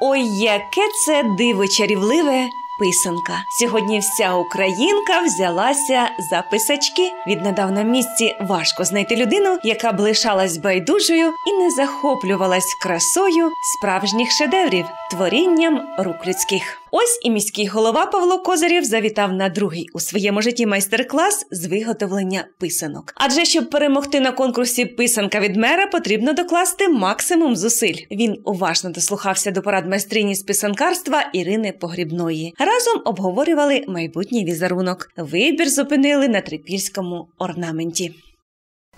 Ой, яке це диво чарівливе писанка. Сьогодні вся українка взялася за писачки. Віднедавна в місті важко знайти людину, яка б лишалась байдужою і не захоплювалась красою справжніх шедеврів, творінням рук людських. Ось і міський голова Павло Козирєв завітав на другий у своєму житті майстер-клас з виготовлення писанок. Адже щоб перемогти на конкурсі писанка від мера, потрібно докласти максимум зусиль. Він уважно дослухався до порад майстрині з писанкарства Ірини Погрібної. Разом обговорювали майбутній візерунок. Вибір зупинили на трипільському орнаменті.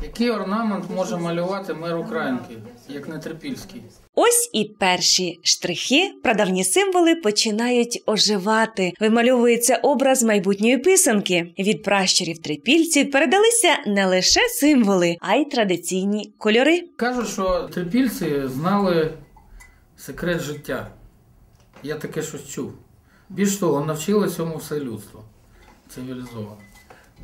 Який орнамент може малювати мер Українки, як не трипільський? Ось і перші штрихи, прадавні символи починають оживати. Вимальовується образ майбутньої писанки. Від пращурів трипільців передалися не лише символи, а й традиційні кольори. Кажуть, що трипільці знали секрет життя. Я таке щось чув. Більш того, навчили цьому все людство цивілізовано.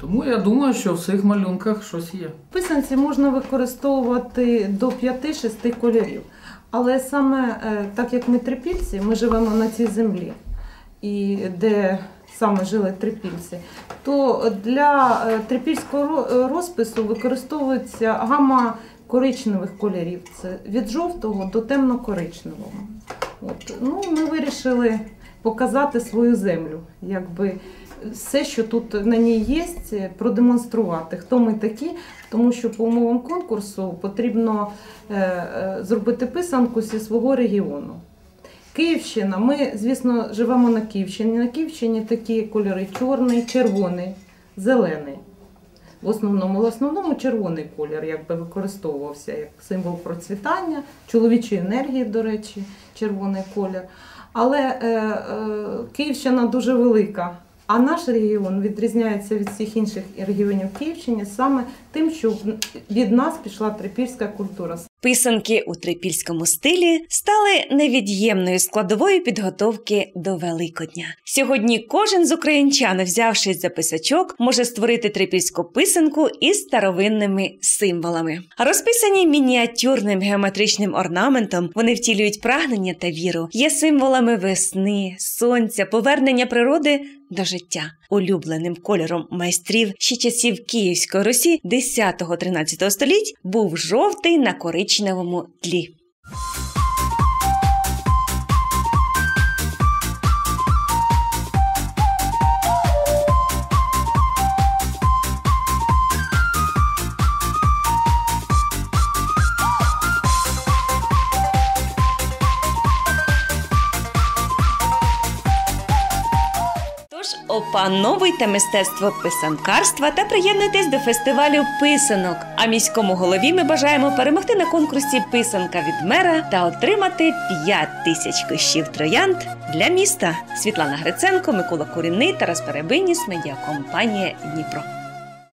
Тому я думаю, що в цих малюнках щось є. Писанці можна використовувати до 5-6 кольорів. Але саме е, так як ми трипільці, ми живемо на цій землі, і де саме жили трипільці, то для е, трипільського розпису використовується гама коричневих кольорів. Це від жовтого до темно-коричневого. От. Ну, ми вирішили показати свою землю, якби все, що тут на ній є, продемонструвати, хто ми такі, тому що по умовам конкурсу потрібно е, е, зробити писанку зі свого регіону. Київщина, ми, звісно, живемо на Київщині. На Київщині такі кольори чорний, червоний, зелений. В основному, в основному червоний колір якби використовувався як символ процвітання, чоловічої енергії, до речі, червоний колір. Але е, е, Київщина дуже велика. А наш регіон відрізняється від всіх інших регіонів Київщини саме тим, що від нас пішла трипільська культура. Писанки у трипільському стилі стали невід'ємною складовою підготовки до Великодня. Сьогодні кожен з українчан, взявшись за писачок, може створити трипільську писанку із старовинними символами. Розписані мініатюрним геометричним орнаментом, вони втілюють прагнення та віру, є символами весни, сонця, повернення природи до життя. Улюбленим кольором майстрів ще часів Київської Русі 10-13 століть був жовтий на коричневому тлі. Тож Опановуйте мистецтво писанкарства та приєднуйтесь до фестивалю писанок. А міському голові ми бажаємо перемогти на конкурсі Писанка від мера та отримати 5 тисяч кущів троянд для міста. Світлана Гриценко, Микола Курінний, Тарас Перебиніс, медіакомпанія Дніпро.